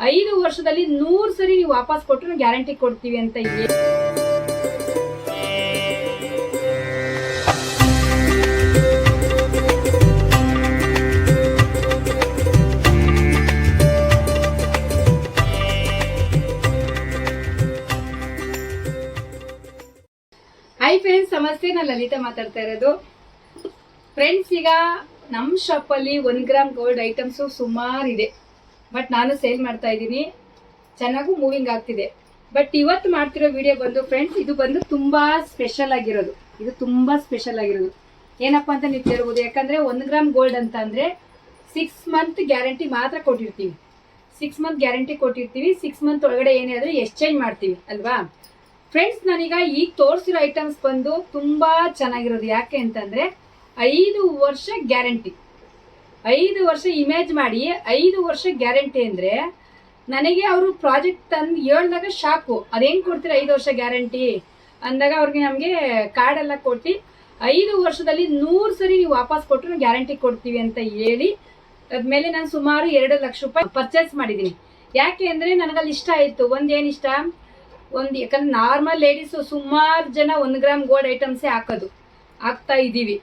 ಐದು ವರ್ಷದಲ್ಲಿ ನೂರು ಸರಿ ನೀವು ವಾಪಸ್ ಕೊಟ್ಟರು ಗ್ಯಾರಂಟಿ ಕೊಡ್ತೀವಿ ಅಂತ ಹೈ ಫ್ರೆಂಡ್ಸ್ ನಮಸ್ತೆ. ನಾನು ಲಲಿತಾ ಮಾತಾಡ್ತಾ ಇರೋದು. ಫ್ರೆಂಡ್ಸ್ ಈಗ ನಮ್ಮ ಶಾಪಲ್ಲಿ ಒಂದು ಗ್ರಾಮ್ ಗೋಲ್ಡ್ ಐಟಮ್ಸು ಸುಮಾರಿದೆ ಬಟ್ ನಾನು ಸೇಲ್ ಮಾಡ್ತಾ ಇದ್ದೀನಿ. ಚೆನ್ನಾಗೂ ಮೂವಿಂಗ್ ಆಗ್ತಿದೆ. ಬಟ್ ಇವತ್ತು ಮಾಡ್ತಿರೋ ವಿಡಿಯೋ ಬಂದು ಫ್ರೆಂಡ್ಸ್ ಇದು ಬಂದು ತುಂಬ ಸ್ಪೆಷಲ್ ಆಗಿರೋದು. ಇದು ತುಂಬ ಸ್ಪೆಷಲ್ ಆಗಿರೋದು. ಏನಪ್ಪ ಅಂತ ನೀವು ಕೇಳ್ಬೋದು, ಯಾಕಂದರೆ ಒಂದು ಗ್ರಾಮ್ ಗೋಲ್ಡ್ ಅಂತ ಅಂದರೆ ಸಿಕ್ಸ್ ಮಂತ್ ಗ್ಯಾರಂಟಿ ಮಾತ್ರ ಕೊಟ್ಟಿರ್ತೀವಿ. ಸಿಕ್ಸ್ ಮಂತ್ ಗ್ಯಾರಂಟಿ ಕೊಟ್ಟಿರ್ತೀವಿ. ಸಿಕ್ಸ್ ಮಂತ್ ಒಳಗಡೆ ಏನೇ ಆದರೂ ಎಕ್ಸ್ಚೇಂಜ್ ಮಾಡ್ತೀವಿ, ಅಲ್ವಾ? ಫ್ರೆಂಡ್ಸ್ ನಾನೀಗ ಈಗ ತೋರಿಸಿರೋ ಐಟಮ್ಸ್ ಬಂದು ತುಂಬಾ ಚೆನ್ನಾಗಿರೋದು. ಯಾಕೆ ಅಂತಂದ್ರೆ ಐದು ವರ್ಷ ಗ್ಯಾರಂಟಿ ಐದು ವರ್ಷ ಇಮೇಜ್ ಮಾಡಿ, ಐದು ವರ್ಷ ಗ್ಯಾರಂಟಿ ಅಂದ್ರೆ ನನಗೆ ಅವರು ಪ್ರಾಜೆಕ್ಟ್ ತಂದು ಹೇಳ್ದಾಗ ಶಾಕು. ಅದೇನು ಕೊಡ್ತೀರಾ ಐದು ವರ್ಷ ಗ್ಯಾರಂಟಿ ಅಂದಾಗ ಅವ್ರಿಗೆ ನಮಗೆ ಕಾರ್ಡ್ ಎಲ್ಲ ಕೊಟ್ಟು, ಐದು ವರ್ಷದಲ್ಲಿ ನೂರು ಸರಿ ನೀವು ವಾಪಸ್ ಕೊಟ್ಟರು ಗ್ಯಾರಂಟಿ ಕೊಡ್ತೀವಿ ಅಂತ ಹೇಳಿ, ಅದ್ಮೇಲೆ ನಾನು ಸುಮಾರು ಎರಡು ಲಕ್ಷ ರೂಪಾಯಿ ಪರ್ಚೇಸ್ ಮಾಡಿದ್ದೀನಿ ಯಾಕೆ ಅಂದರೆ ನನಗಲ್ಲಿ ಇಷ್ಟ ಆಯಿತು. ಒಂದೇನು ಇಷ್ಟ? ಒಂದು ಯಾಕಂದ್ರೆ ನಾರ್ಮಲ್ ಲೇಡೀಸು ಸುಮಾರು ಜನ ಒಂದು ಗ್ರಾಮ್ ಗೋಲ್ಡ್ ಐಟಮ್ಸೇ ಹಾಕೋದು. ಹಾಕ್ತಾ ಇದ್ದೀವಿ.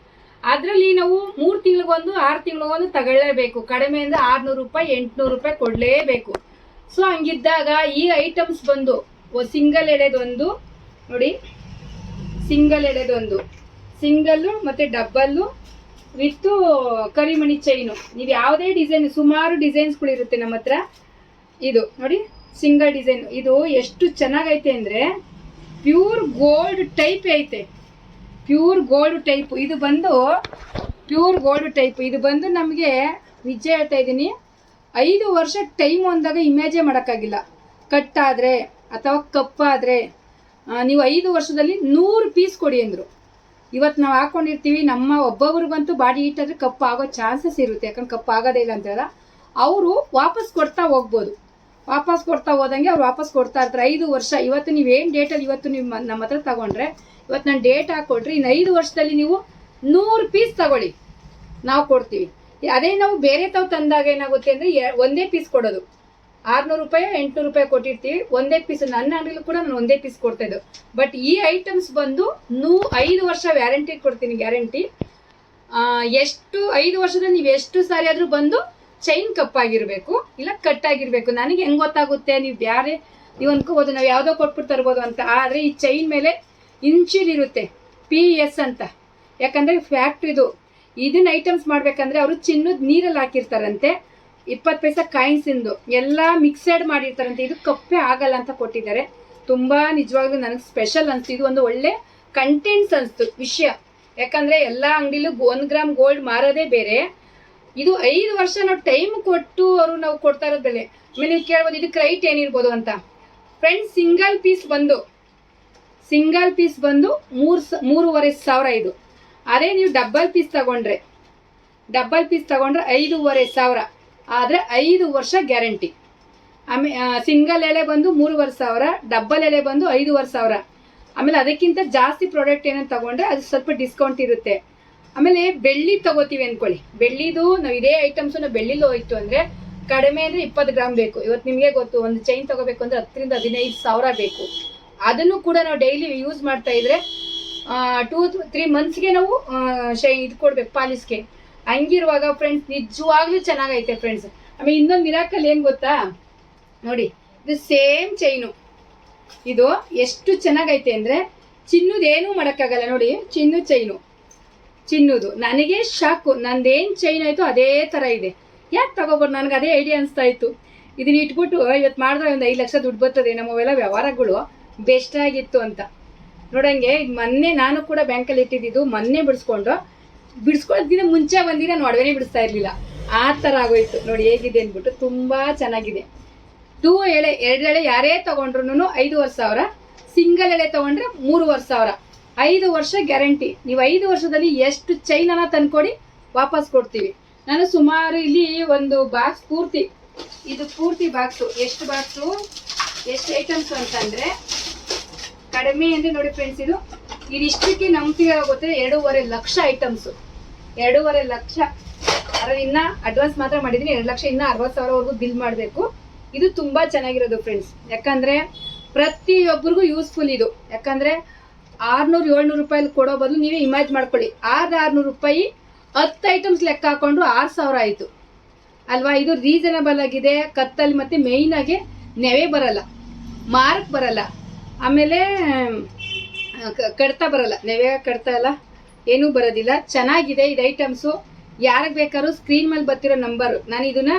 ಅದರಲ್ಲಿ ನಾವು ಮೂರು ತಿಂಗಳಿಗೊಂದು, ಆರು ತಿಂಗಳಿಗೊಂದು ತಗೊಳ್ಳೇಬೇಕು. ಕಡಿಮೆ ಆರುನೂರು ರೂಪಾಯಿ, ಎಂಟುನೂರು ರೂಪಾಯಿ ಕೊಡಲೇಬೇಕು. ಸೊ ಹಂಗಿದ್ದಾಗ ಈ ಐಟಮ್ಸ್ ಬಂದು ಸಿಂಗಲ್ ಎಳೆದೊಂದು, ನೋಡಿ ಸಿಂಗಲ್ ಎಳೆದೊಂದು. ಸಿಂಗಲ್ಲು ಮತ್ತು ಡಬ್ಬಲ್ಲು ವಿತ್ ಕರಿಮಣಿ ಚೈನು ನೀವು ಯಾವುದೇ ಡಿಸೈನ್ ಸುಮಾರು ಡಿಸೈನ್ಸ್ಗಳಿರುತ್ತೆ ನಮ್ಮ ಹತ್ರ. ಇದು, ನೋಡಿ ಸಿಂಗಲ್ ಡಿಸೈನ್ ಇದು ಎಷ್ಟು ಚೆನ್ನಾಗೈತೆ ಅಂದರೆ ಪ್ಯೂರ್ ಗೋಲ್ಡ್ ಟೈಪ್ ಐತೆ. Pure gold type. ಇದು ಬಂದು ಪ್ಯೂರ್ ಗೋಲ್ಡ್ ಟೈಪ್. ಇದು ಬಂದು ನಮಗೆ ನಿಜ ಹೇಳ್ತಾ ಇದ್ದೀನಿ. ಐದು ವರ್ಷ ಟೈಮ್ ಅಂದಾಗ ಇಮೇಜೇ ಮಾಡೋಕ್ಕಾಗಿಲ್ಲ. ಕಟ್ಟಾದರೆ ಅಥವಾ ಕಪ್ಪಾದರೆ ನೀವು ಐದು ವರ್ಷದಲ್ಲಿ ನೂರು ಪೀಸ್ ಕೊಡಿ ಅಂದರು. ಇವತ್ತು ನಾವು ಹಾಕೊಂಡಿರ್ತೀವಿ, ನಮ್ಮ ಒಬ್ಬೊಬ್ರಿಗಂತೂ ಬಾಡಿ ಇಟ್ಟಾದರೆ ಕಪ್ಪಾಗೋ ಕಪ್ಪು ಆಗೋ ಚಾನ್ಸಸ್ ಇರುತ್ತೆ. ಯಾಕಂದ್ರೆ ಕಪ್ಪಾಗೋದೇ ಇಲ್ಲ ಅಂತಲ್ಲ ಅವರು ವಾಪಸ್ ಕೊಡ್ತಾ ಹೋಗ್ಬೋದು. ವಾಪಸ್ ಕೊಡ್ತಾ ಹೋದಂಗೆ ಅವ್ರು ವಾಪಸ್ ಕೊಡ್ತಾ ಇರ್ತಾರೆ. ಐದು ವರ್ಷ, ಇವತ್ತು ನೀವೇನು ಡೇಟಲ್ಲಿ ಇವತ್ತು ನೀವು ಮ- ನಮ್ಮ ಹತ್ರ ತಗೊಂಡ್ರೆ, ಇವತ್ತು ನಾನು ಡೇಟ್ ಹಾಕ್ಕೊಟ್ರಿ ಇನ್ನು ಐದು ವರ್ಷದಲ್ಲಿ ನೀವು ನೂರು ಪೀಸ್ ತಗೊಳ್ಳಿ. ನಾವು ಕೊಡ್ತೀವಿ. ಅದೇ ನಾವು ಬೇರೆ ತಾವು ತಂದಾಗ ಏನಾಗುತ್ತೆ ಅಂದರೆ ಒಂದೇ ಪೀಸ್ ಕೊಡೋದು. ಆರ್ನೂರು ರೂಪಾಯಿ, ಎಂಟುನೂರು ರೂಪಾಯಿ ಕೊಟ್ಟಿರ್ತೀವಿ. ಒಂದೇ ಪೀಸ್ ನನ್ನ ಅಂಗಡಿಲೂ ಕೂಡ ನಾನು ಒಂದೇ ಪೀಸ್ ಕೊಡ್ತಾ ಬಟ್ ಈ ಐಟಮ್ಸ್ ಬಂದು ನೂ, ಐದು ವರ್ಷ ವ್ಯಾರಂಟಿ ಕೊಡ್ತೀನಿ ಗ್ಯಾರಂಟಿ ಎಷ್ಟು, ಐದು ವರ್ಷದಲ್ಲಿ ನೀವು ಎಷ್ಟು ಸಾರಿ ಆದರೂ ಬಂದು ಚೈನ್ ಕಪ್ ಆಗಿರಬೇಕು ಇಲ್ಲ ಕಟ್ ಆಗಿರಬೇಕು. ನನಗೆ ಹೆಂಗ್ ಗೊತ್ತಾಗುತ್ತೆ? ನೀವು ಬೇರೆ ನೀವು ಅನ್ಕೋಬೋದು, ನಾವು ಯಾವುದೋ ಕೊಟ್ಬಿಟ್ಟು ತರ್ಬೋದು ಅಂತ. ಆದರೆ ಈ ಚೈನ್ ಮೇಲೆ ಇಂಚಿಲ್ ಇರುತ್ತೆ. ಪಿ ಎಸ್ ಅಂತ. ಯಾಕಂದರೆ ಫ್ಯಾಕ್ಟ್ರಿದು ಇದನ್ನ ಐಟಮ್ಸ್ ಮಾಡಬೇಕಂದ್ರೆ ಅವರು ಚಿನ್ನದ ನೀರಲ್ಲಿ ಹಾಕಿರ್ತಾರಂತೆ. ಇಪ್ಪತ್ತು ಪೈಸಾ ಕಾಯಿನ್ಸಿಂದು ಎಲ್ಲ ಮಿಕ್ಸೆಡ್ ಮಾಡಿರ್ತಾರಂತೆ. ಇದು ಕಪ್ಪೆ ಆಗಲ್ಲ ಅಂತ ಕೊಟ್ಟಿದ್ದಾರೆ. ತುಂಬ ನಿಜವಾಗ್ಲೂ ನನಗೆ ಸ್ಪೆಷಲ್ ಅನಿಸ್ತು. ಇದು ಒಂದು ಒಳ್ಳೆ ಕಂಟೆಂಟ್ಸ್ ಅನಿಸ್ತು. ವಿಷಯ. ಯಾಕಂದರೆ ಎಲ್ಲ ಅಂಗಡಿಲೂ ಒಂದು ಗ್ರಾಮ್ ಗೋಲ್ಡ್ ಮಾರೋದೇ ಬೇರೆ. ಇದು ಐದು ವರ್ಷ ನಾವು ಟೈಮ್ ಕೊಟ್ಟು ಅವರು ನಾವು ಕೊಡ್ತಾ ಇರೋದು ಬೆಲೆ ಆಮೇಲೆ ನೀವು ಕೇಳ್ಬೋದು ಇದಕ್ಕೆ ರೈಟ್ ಏನಿರ್ಬೋದು ಅಂತ. ಫ್ರೆಂಡ್ಸ್ ಸಿಂಗಲ್ ಪೀಸ್ ಬಂದು ಸಿಂಗಲ್ ಪೀಸ್ ಬಂದು ಮೂರು ಸ, ಮೂರುವರೆ ಸಾವಿರ ಇದು. ಅದೇ ನೀವು ಡಬ್ಬಲ್ ಪೀಸ್ ತಗೊಂಡ್ರೆ ಡಬ್ಬಲ್ ಪೀಸ್ ತಗೊಂಡ್ರೆ ಐದೂವರೆ ಸಾವಿರ. ಆದರೆ ಐದು ವರ್ಷ ಗ್ಯಾರಂಟಿ ಆಮೇ ಸಿಂಗಲ್ ಎಲೆ ಬಂದು ಮೂರುವರೆ ಸಾವಿರ ಡಬ್ಬಲ್ ಎಲೆ ಬಂದು ಐದೂವರೆ ಸಾವಿರ. ಆಮೇಲೆ ಅದಕ್ಕಿಂತ ಜಾಸ್ತಿ ಪ್ರಾಡಕ್ಟ್ ಏನೇನು ತಗೊಂಡ್ರೆ ಅದು ಸ್ವಲ್ಪ ಡಿಸ್ಕೌಂಟ್ ಇರುತ್ತೆ. ಆಮೇಲೆ ಬೆಳ್ಳಿ ತಗೋತೀವಿ ಅನ್ಕೊಳ್ಳಿ. ಬೆಳ್ಳಿದು ನಾವು ಇದೇ ಐಟಮ್ಸ್ ನಾವು ಬೆಳ್ಳಿಲಿ ಹೋಯ್ತು ಅಂದ್ರೆ ಕಡಿಮೆ ಅಂದ್ರೆ ಇಪ್ಪತ್ತು ಗ್ರಾಮ್ ಬೇಕು. ಇವತ್ತು ನಿಮಗೆ ಗೊತ್ತು, ಒಂದು ಚೈನ್ ತಗೋಬೇಕು ಅಂದ್ರೆ ಹತ್ತರಿಂದ ಹದಿನೈದು ಸಾವಿರ ಬೇಕು. ಅದನ್ನು ಕೂಡ ನಾವು ಡೈಲಿ ಯೂಸ್ ಮಾಡ್ತಾ ಇದ್ರೆ ಟೂ ತ್ರೀ ಮಂತ್ಸ್ಗೆ ನಾವು ಶೈ ಇದು ಕೊಡ್ಬೇಕು ಪಾಲಿಸ್ಗೆ ಹಂಗಿರುವಾಗ ಫ್ರೆಂಡ್ಸ್ ನಿಜವಾಗ್ಲೂ ಚೆನ್ನಾಗೈತೆ ಫ್ರೆಂಡ್ಸ್ ಆಮೇಲೆ ಇನ್ನೊಂದು ಮಿರಾಕಲ್ ಏನು ಗೊತ್ತಾ? ನೋಡಿ, ಇದು ಸೇಮ್ ಚೈನು ಇದು ಎಷ್ಟು ಚೆನ್ನಾಗೈತೆ ಅಂದರೆ ಚಿನ್ನದೇನೂ ಮಾಡೋಕ್ಕಾಗಲ್ಲ. ನೋಡಿ ಚಿನ್ನು ಚೈನು ಚಿನ್ನದು ನನಗೆ ಶಾಕು, ನಂದೇನು ಚೈನ್ ಆಯಿತು ಅದೇ ಥರ ಇದೆ. ಯಾಕೆ ತಗೋಬಾರ್ದು? ನನಗೆ ಅದೇ ಐಡಿಯಾ ಅನಿಸ್ತಾ ಇತ್ತು. ಇದನ್ನ ಇಟ್ಬಿಟ್ಟು ಇವತ್ತು ಮಾಡಿದ್ರೆ ಒಂದು ಐದು ಲಕ್ಷ ದುಡ್ಡು ಬರ್ತದೆ. ನಮ್ಮವೆಲ್ಲ ವ್ಯವಹಾರಗಳು ಬೆಸ್ಟ್ ಆಗಿತ್ತು ಅಂತ. ನೋಡಂಗೆ ಮೊನ್ನೆ ನಾನು ಕೂಡ ಬ್ಯಾಂಕಲ್ಲಿ ಇಟ್ಟಿದ್ದು ಮೊನ್ನೆ ಬಿಡಿಸ್ಕೊಂಡು ದಿನ ಮುಂಚೆ ಒಂದಿನ ನಾನು ಒಡವೆನೇ ಬಿಡಿಸ್ತಾ ಇರಲಿಲ್ಲ. ಆ ಥರ ಆಗೋಯ್ತು. ನೋಡಿ ಹೇಗಿದೆ ಅಂದ್ಬಿಟ್ಟು ತುಂಬ ಚೆನ್ನಾಗಿದೆ. ಟೂ ಎಳೆ, ಎರಡು ಎಳೆ ಯಾರೇ ತೊಗೊಂಡ್ರು ಐದೂವರೆ ಸಾವಿರ, ಸಿಂಗಲ್ ಎಳೆ ತಗೊಂಡ್ರೆ ಮೂರುವರೆ ಸಾವಿರ. ಐದು ವರ್ಷ ಗ್ಯಾರಂಟಿ. ನೀವು ಐದು ವರ್ಷದಲ್ಲಿ ಎಷ್ಟು ಚೈನನ್ನು ತಂದ್ಕೊಡಿ ವಾಪಸ್ ಕೊಡ್ತೀವಿ. ನಾನು ಸುಮಾರು ಇಲ್ಲಿ ಒಂದು ಬಾಕ್ಸ್ ಪೂರ್ತಿ, ಇದು ಪೂರ್ತಿ ಬಾಕ್ಸು ಎಷ್ಟು ಬಾಕ್ಸು ಎಷ್ಟು ಐಟಮ್ಸ್ ಅಂತಂದ್ರೆ ಕಡಿಮೆ ಅಂದ್ರೆ ನೋಡಿ ಫ್ರೆಂಡ್ಸ್ ಇದು ಇದಿಷ್ಟಕ್ಕೆ ನಂಬಿಕೆ ಆಗುತ್ತೆ ಎರಡೂವರೆ ಲಕ್ಷ ಐಟಮ್ಸು ಎರಡೂವರೆ ಲಕ್ಷ. ಅದ್ರ ಇನ್ನ ಅಡ್ವಾನ್ಸ್ ಮಾತ್ರ ಮಾಡಿದ್ದೀನಿ ಎರಡು ಲಕ್ಷ ಇನ್ನ ಅರವತ್ತು ಸಾವಿರವರೆಗೂ ಬಿಲ್ ಮಾಡಬೇಕು. ಇದು ತುಂಬಾ ಚೆನ್ನಾಗಿರೋದು ಫ್ರೆಂಡ್ಸ್ ಯಾಕಂದ್ರೆ ಪ್ರತಿಯೊಬ್ಬರಿಗೂ ಯೂಸ್ಫುಲ್ ಇದು. ಯಾಕಂದ್ರೆ ಆರ್ನೂರು, ಏಳ್ನೂರು ರೂಪಾಯಿ ಕೊಡೋ ಬದಲು ನೀವೇ ಇಮ್ಯಾಜ್ ಮಾಡ್ಕೊಳ್ಳಿ. ಆರು ಆರ್ನೂರು ರೂಪಾಯಿ ಹತ್ತು ಐಟಮ್ಸ್ ಲೆಕ್ಕ ಹಾಕೊಂಡು ಆರು ಸಾವಿರ ಆಯಿತು. ಅಲ್ವಾ? ಇದು ರೀಸನಬಲ್ ಆಗಿದೆ. ಕತ್ತಲ್ಲಿ ಮತ್ತೆ ಮೇಯ್ನ್ ಆಗಿ ನೆವೆ ಬರಲ್ಲ. ಮಾರ್ಕ್ ಬರಲ್ಲ. ಆಮೇಲೆ ಕಡ್ತ ಬರಲ್ಲ. ನೆವೆ, ಕಡ್ತ ಇಲ್ಲ ಏನೂ ಬರೋದಿಲ್ಲ. ಚೆನ್ನಾಗಿದೆ ಇದು ಐಟಮ್ಸು ಯಾರಿಗೆ ಬೇಕಾದ್ರೂ ಸ್ಕ್ರೀನ್ ಮೇಲೆ ಬರ್ತಿರೋ ನಂಬರು ನಾನು ಇದನ್ನ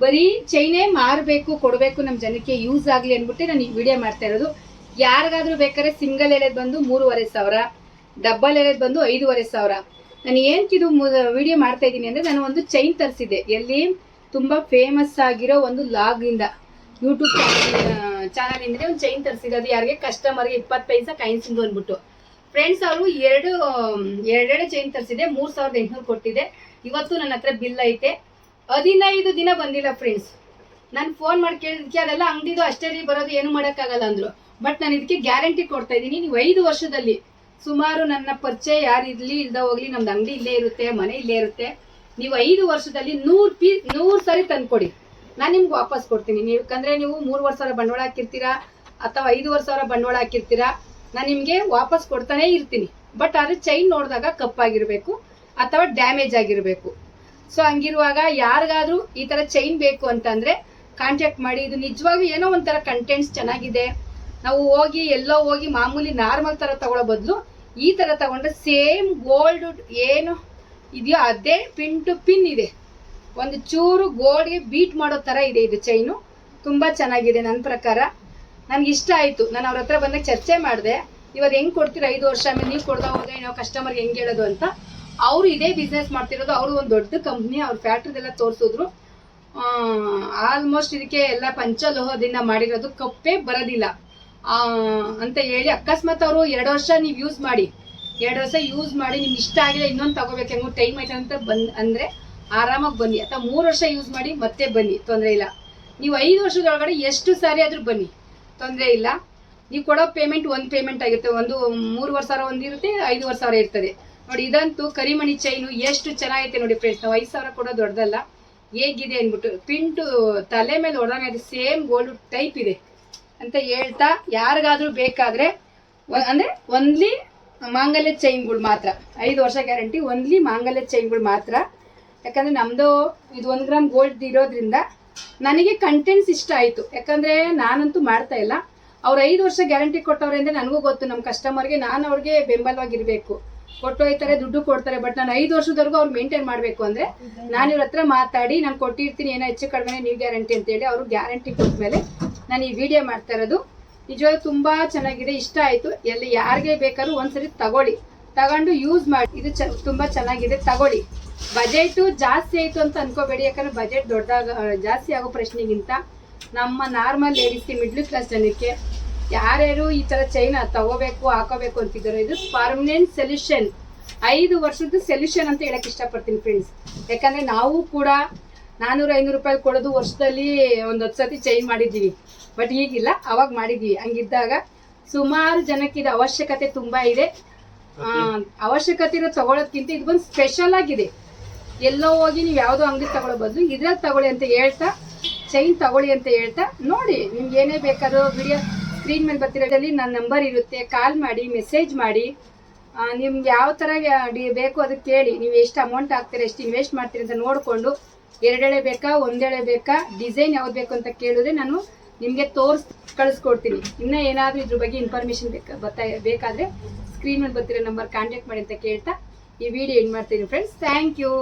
ಬರೀ ಚೈನೇ ಮಾರಬೇಕು, ಕೊಡಬೇಕು ನಮ್ಮ ಜನಕ್ಕೆ ಯೂಸ್ ಆಗಲಿ ಅಂದ್ಬಿಟ್ಟು ನಾನು ಈ ವಿಡಿಯೋ ಮಾಡ್ತಾ ಇರೋದು. ಯಾರಿಗಾದ್ರೂ ಬೇಕಾದ್ರೆ ಸಿಂಗಲ್ ಎಳೆದು ಬಂದು ಮೂರುವರೆ ಸಾವಿರ ಡಬ್ಬಲ್ ಎಳೆದು ಬಂದು ಐದೂವರೆ ಸಾವಿರ. ನಾನು ಏನಕ್ಕೆ ಇದು ವಿಡಿಯೋ ಮಾಡ್ತಾ ಇದ್ದೀನಿ ಅಂದರೆ ನಾನು ಒಂದು ಚೈನ್ ತರಿಸಿದ್ದೆ. ಎಲ್ಲಿ ತುಂಬ ಫೇಮಸ್ ಆಗಿರೋ ಒಂದು ಲಾಗಿಂದ ಯೂಟ್ಯೂಬ್ ಚಾನಲ್ ಇಂದ್ರೆ ಒಂದು ಚೈನ್ ತರಿಸಿದೆ ಅದು ಯಾರಿಗೆ ಕಸ್ಟಮರ್ಗೆ ಇಪ್ಪತ್ತು ಪೈಸಾ ಕಾಯಿನ್ಸಿಂದು ಅಂದ್ಬಿಟ್ಟು ಫ್ರೆಂಡ್ಸ್ ಅವರು ಎರಡು, ಎರಡೆರಡು ಚೈನ್ ತರಿಸಿದೆ ಮೂರು ಸಾವಿರದ ಎಂಟುನೂರು ಕೊಟ್ಟಿದೆ ಇವತ್ತು ನನ್ನ ಹತ್ರ ಬಿಲ್ ಐತೆ. ಹದಿನೈದು ದಿನ ಬಂದಿಲ್ಲ ಫ್ರೆಂಡ್ಸ್ ನಾನು ಫೋನ್ ಮಾಡಿ ಕೇಳಿದ್ಕೆ ಅದೆಲ್ಲ ಅಂಗಡಿದು ಅಷ್ಟೇ ಬರೋದು ಏನು ಮಾಡೋಕ್ಕಾಗಲ್ಲ ಅಂದ್ರು. ಬಟ್ ನಾನು ಇದಕ್ಕೆ ಗ್ಯಾರಂಟಿ ಕೊಡ್ತಾ ಇದ್ದೀನಿ, ನೀವು ಐದು ವರ್ಷದಲ್ಲಿ ಸುಮಾರು ನನ್ನ ಪರಿಚಯ ಯಾರು ಇರ್ಲಿ ಇಲ್ದ ಹೋಗ್ಲಿ, ನಮ್ದು ಅಂಗಡಿ ಇಲ್ಲೇ ಇರುತ್ತೆ, ಮನೆ ಇಲ್ಲೇ ಇರುತ್ತೆ, ನೀವು ಐದು ವರ್ಷದಲ್ಲಿ ನೂರು ಪೀ, ನೂರು ಸರಿ ತಂದ್ಕೊಡಿ. ನಾನು ನಿಮ್ಗೆ ವಾಪಸ್ ಕೊಡ್ತೀನಿ. ನೀವು ಯಾಕಂದ್ರೆ ನೀವು ಮೂರುವರೆ ಸಾವಿರ ಬಂಡವಾಳ ಹಾಕಿರ್ತೀರಾ, ಅಥವಾ ಐದೂವರೆ ಸಾವಿರ ಬಂಡವಾಳ ಹಾಕಿರ್ತೀರಾ, ನಾನು ನಿಮಗೆ ವಾಪಸ್ ಕೊಡ್ತಾನೆ ಇರ್ತೀನಿ. ಬಟ್ ಆದರೆ ಚೈನ್ ನೋಡಿದಾಗ ಕಪ್ಪಾಗಿರಬೇಕು, ಅಥವಾ ಡ್ಯಾಮೇಜ್ ಆಗಿರಬೇಕು. ಸೊ ಹಂಗಿರುವಾಗ ಯಾರಿಗಾದ್ರೂ ಈ ತರ ಚೈನ್ ಬೇಕು ಅಂತಂದರೆ ಕಾಂಟ್ಯಾಕ್ಟ್ ಮಾಡಿ. ಇದು ನಿಜವಾಗ್ಲೂ ಏನೋ ಒಂಥರ ಕಂಟೆಂಟ್ಸ್ ಚೆನ್ನಾಗಿದೆ. ನಾವು ಹೋಗಿ ಎಲ್ಲೋ ಹೋಗಿ ಮಾಮೂಲಿ ನಾರ್ಮಲ್ ತರ ತಗೊಳ್ಳೋ ಬದಲು ಈ ತರ ತಗೊಂಡ್ರೆ ಸೇಮ್ ಗೋಲ್ಡ್ ಏನು ಇದೆಯೋ ಅದೇ ಪಿನ್ ಟು ಪಿನ್ ಇದೆ. ಒಂದು ಚೂರು ಗೋಲ್ಡ್ಗೆ ಬೀಟ್ ಮಾಡೋ ತರ ಇದೆ ಇದು ಚೈನು ತುಂಬಾ ಚೆನ್ನಾಗಿದೆ ನನ್ನ ಪ್ರಕಾರ. ನನ್ಗೆ ಇಷ್ಟ ಆಯ್ತು. ನಾನು ಅವ್ರ ಹತ್ರ ಬಂದಾಗ ಚರ್ಚೆ ಮಾಡಿದೆ. ಇವಾಗ ಹೆಂಗ್ ಕೊಡ್ತೀರಾ? ಐದು ವರ್ಷ ಆಮೇಲೆ ನೀವು ಕೊಡ್ತಾ ಹೋದ್ರೆ ನಾವು ಕಸ್ಟಮರ್ಗೆ ಹೆಂಗೆ ಹೇಳೋದು ಅಂತ. ಅವರು ಇದೇ ಬಿಸ್ನೆಸ್ ಮಾಡ್ತಿರೋದು. ಅವರು ಒಂದು ದೊಡ್ಡ ಕಂಪ್ನಿ ಅವ್ರ ಫ್ಯಾಕ್ಟ್ರಿದೆಲ್ಲ ತೋರಿಸಿದ್ರು. ಆಲ್ಮೋಸ್ಟ್ ಇದಕ್ಕೆ ಎಲ್ಲ ಪಂಚಲೋಹದಿಂದ ಮಾಡಿರೋದು. ಕಪ್ಪೇ ಬರೋದಿಲ್ಲ. ಅಂತ ಹೇಳಿ ಅಕಸ್ಮಾತ್ ಅವರು ಎರಡು ವರ್ಷ ನೀವು ಯೂಸ್ ಮಾಡಿ. ಎರಡು ವರ್ಷ ಯೂಸ್ ಮಾಡಿ, ನಿಮ್ಗೆ ಇಷ್ಟ ಆಗಿಲ್ಲ, ಇನ್ನೊಂದು ತಗೋಬೇಕು ಹೆಂಗೋ ಟೈಮ್ ಆಯ್ತು ಅಂತ ಬಂದ್, ಅಂದ್ರೆ ಆರಾಮಾಗಿ ಬನ್ನಿ. ಅಥವಾ ಮೂರು ವರ್ಷ ಯೂಸ್ ಮಾಡಿ ಮತ್ತೆ ಬನ್ನಿ, ತೊಂದರೆ ಇಲ್ಲ. ನೀವು ಐದು ವರ್ಷದೊಳಗಡೆ ಎಷ್ಟು ಸಾರಿ ಆದ್ರೂ ಬನ್ನಿ, ತೊಂದರೆ ಇಲ್ಲ. ನೀವು ಕೊಡೋ ಪೇಮೆಂಟ್ ಒಂದು ಪೇಮೆಂಟ್ ಆಗಿರುತ್ತೆ. ಒಂದು ಮೂರುವರೆ ಸಾವಿರ ಒಂದಿರುತ್ತೆ ಐದುವರೆ ಸಾವಿರ ಇರ್ತದೆ. ನೋಡಿ, ಇದಂತೂ ಕರಿಮಣಿ ಚೈನು ಎಷ್ಟು ಚೆನ್ನಾಗೈತೆ ನೋಡಿ ಫ್ರೆಂಡ್ಸ್ ನಾವು ಐದು ಸಾವಿರ ಕೊಡೋ ದೊಡ್ಡದಲ್ಲ, ಹೇಗಿದೆ ಅಂದ್ಬಿಟ್ಟು ಪಿಂಟು ತಲೆ ಮೇಲೆ ಹೊಡೆದಂಗೆ ಅದು ಸೇಮ್ ಗೋಲ್ಡ್ ಟೈಪ್ ಇದೆ. ಅಂತ ಹೇಳ್ತಾ ಯಾರಿಗಾದ್ರೂ ಬೇಕಾದ್ರೆ ಅಂದ್ರೆ ಒನ್ಲಿ ಮಾಂಗಲ್ಯ ಚೈನ್ಗಳು ಮಾತ್ರ. ಐದು ವರ್ಷ ಗ್ಯಾರಂಟಿ ಒನ್ಲಿ ಮಾಂಗಲ್ಯ ಚೈನ್ಗಳು ಮಾತ್ರ. ಯಾಕಂದ್ರೆ ನಮ್ದು ಇದು ಒಂದು ಗ್ರಾಮ್ ಗೋಲ್ಡ್ ಇರೋದ್ರಿಂದ ನನಗೆ ಕಂಟೆಂಟ್ಸ್ ಇಷ್ಟ ಆಯಿತು. ಯಾಕಂದ್ರೆ ನಾನಂತೂ ಮಾಡ್ತಾ ಇಲ್ಲ. ಅವ್ರು ಐದು ವರ್ಷ ಗ್ಯಾರಂಟಿ ಕೊಟ್ಟವ್ರೆ ಅಂದ್ರೆ ನನಗೂ ಗೊತ್ತು ನಮ್ಮ ಕಸ್ಟಮರ್ಗೆ ನಾನು ಅವ್ರಿಗೆ ಬೆಂಬಲವಾಗಿರ್ಬೇಕು. ಕೊಟ್ಟು ಹೋಯ್ತಾರೆ ದುಡ್ಡು ಕೊಡ್ತಾರೆ ಬಟ್ ನಾನು ಐದು ವರ್ಷದವರೆಗೂ ಅವ್ರು ಮೇಂಟೈನ್ ಮಾಡಬೇಕು ಅಂದ್ರೆ ನಾನು ಇವ್ರ ಹತ್ರ ಮಾತಾಡಿ, ನಾನು ಕೊಟ್ಟಿರ್ತೀನಿ, ಏನೋ ಹೆಚ್ಚು ಕಡಿಮೆ ನೀವು ಗ್ಯಾರಂಟಿ ಅಂತೇಳಿ ಅವರು ಗ್ಯಾರಂಟಿ ಕೊಟ್ಟ ಮೇಲೆ ನಾನು ಈ ವಿಡಿಯೋ ಮಾಡ್ತಾ ಇರೋದು. ನಿಜವಾಗ್ಲೂ ತುಂಬಾ ಚೆನ್ನಾಗಿದೆ, ಇಷ್ಟ ಆಯ್ತು. ಎಲ್ಲಿ ಯಾರಿಗೆ ಬೇಕಾದ್ರೂ ಒಂದ್ಸರಿ ತಗೊಳ್ಳಿ. ತಗೊಂಡು ಯೂಸ್ ಮಾಡಿ. ಇದು ಚ, ತುಂಬಾ ಚೆನ್ನಾಗಿದೆ, ತಗೊಳ್ಳಿ. ಬಜೆಟ್ ಜಾಸ್ತಿ ಆಯ್ತು ಅಂತ ಅನ್ಕೋಬೇಡಿ, ಯಾಕಂದ್ರೆ ಬಜೆಟ್ ದೊಡ್ಡದಾಗ, ಜಾಸ್ತಿ ಆಗೋ ಪ್ರಶ್ನೆಗಿಂತ ನಮ್ಮ ನಾರ್ಮಲ್ ಲೇಡೀಸ್ಗೆ ಮಿಡ್ಲ್ ಕ್ಲಾಸ್ ಜನಕ್ಕೆ ಯಾರ್ಯಾರು ಈ ತರ ಚೈನ ತಗೋಬೇಕು, ಹಾಕೋಬೇಕು ಅಂತಿದ್ದಾರೆ, ಇದು ಪರ್ಮನೆಂಟ್ ಸೊಲ್ಯೂಷನ್ ಐದು ವರ್ಷದ ಸೊಲ್ಯೂಷನ್ ಅಂತ ಹೇಳಕ್ ಇಷ್ಟಪಡ್ತೀನಿ ಫ್ರೆಂಡ್ಸ್ ಯಾಕಂದ್ರೆ ನಾವು ಕೂಡ ನಾನೂರು ಐನೂರು ರೂಪಾಯಿ ಕೊಡೋದು ವರ್ಷದಲ್ಲಿ ಒಂದು ಹತ್ತು ಸತಿ ಚೈನ್ ಮಾಡಿದ್ದೀವಿ. ಬಟ್ ಈಗಿಲ್ಲ, ಅವಾಗ ಮಾಡಿದ್ದೀವಿ. ಹಂಗಿದ್ದಾಗ ಸುಮಾರು ಜನಕ್ಕೆ ಇದು ಅವಶ್ಯಕತೆ ತುಂಬಾ ಇದೆ. ಅವಶ್ಯಕತೆ ಇರೋ ತಗೊಳ್ಳೋದ್ಕಿಂತ ಇದು ಬಂದು ಸ್ಪೆಷಲ್ ಆಗಿದೆ. ಎಲ್ಲೋ ಹೋಗಿ ನೀವು ಯಾವುದೋ ಅಂಗಡಿ ತಗೊಳ್ಳೋ ಬದಲು ಇದ್ರಲ್ಲಿ ತಗೊಳ್ಳಿ ಅಂತ ಹೇಳ್ತಾ ಚೈನ್ ತಗೊಳ್ಳಿ ಅಂತ ಹೇಳ್ತಾ ನೋಡಿ, ನಿಮ್ಗೆ ಏನೇ ಬೇಕಾದ್ರೂ ವಿಡಿಯೋ ಸ್ಕ್ರೀನ್ ಮೇಲೆ ಬರ್ತಿರೋದ್ರಲ್ಲಿ ನನ್ನ ನಂಬರ್ ಇರುತ್ತೆ. ಕಾಲ್ ಮಾಡಿ ಮೆಸೇಜ್ ಮಾಡಿ. ನಿಮ್ಗೆ ಯಾವ ಥರ ಬೇಕು ಅದಕ್ಕೆ ಕೇಳಿ. ನೀವು ಎಷ್ಟು ಅಮೌಂಟ್ ಹಾಕ್ತೀರಾ, ಎಷ್ಟು ಇನ್ವೆಸ್ಟ್ ಮಾಡ್ತೀರಿ ಅಂತ ನೋಡಿಕೊಂಡು ಎರಡೆಳೆ ಬೇಕಾ, ಒಂದೆಳೆ ಬೇಕಾ ಡಿಸೈನ್ ಯಾವ್ದು ಬೇಕು ಅಂತ ಕೇಳಿದ್ರೆ ನಾನು ನಿಮಗೆ ತೋರ್ಸ್, ಕಳಿಸ್ಕೊಡ್ತೀನಿ. ಇನ್ನೂ ಏನಾದರೂ ಇದ್ರ ಬಗ್ಗೆ ಇನ್ಫಾರ್ಮೇಷನ್ ಬೇಕಾ ಬರ್ತಾ ಬೇಕಾದರೆ ಸ್ಕ್ರೀನ್ ಮೇಲೆ ಬರ್ತಿರೋ ನಂಬರ್ ಕಾಂಟ್ಯಾಕ್ಟ್ ಮಾಡಿ ಅಂತ ಕೇಳ್ತಾ ಈ ವಿಡಿಯೋ ಏನು ಮಾಡ್ತೀನಿ ಫ್ರೆಂಡ್ಸ್ ಥ್ಯಾಂಕ್ ಯು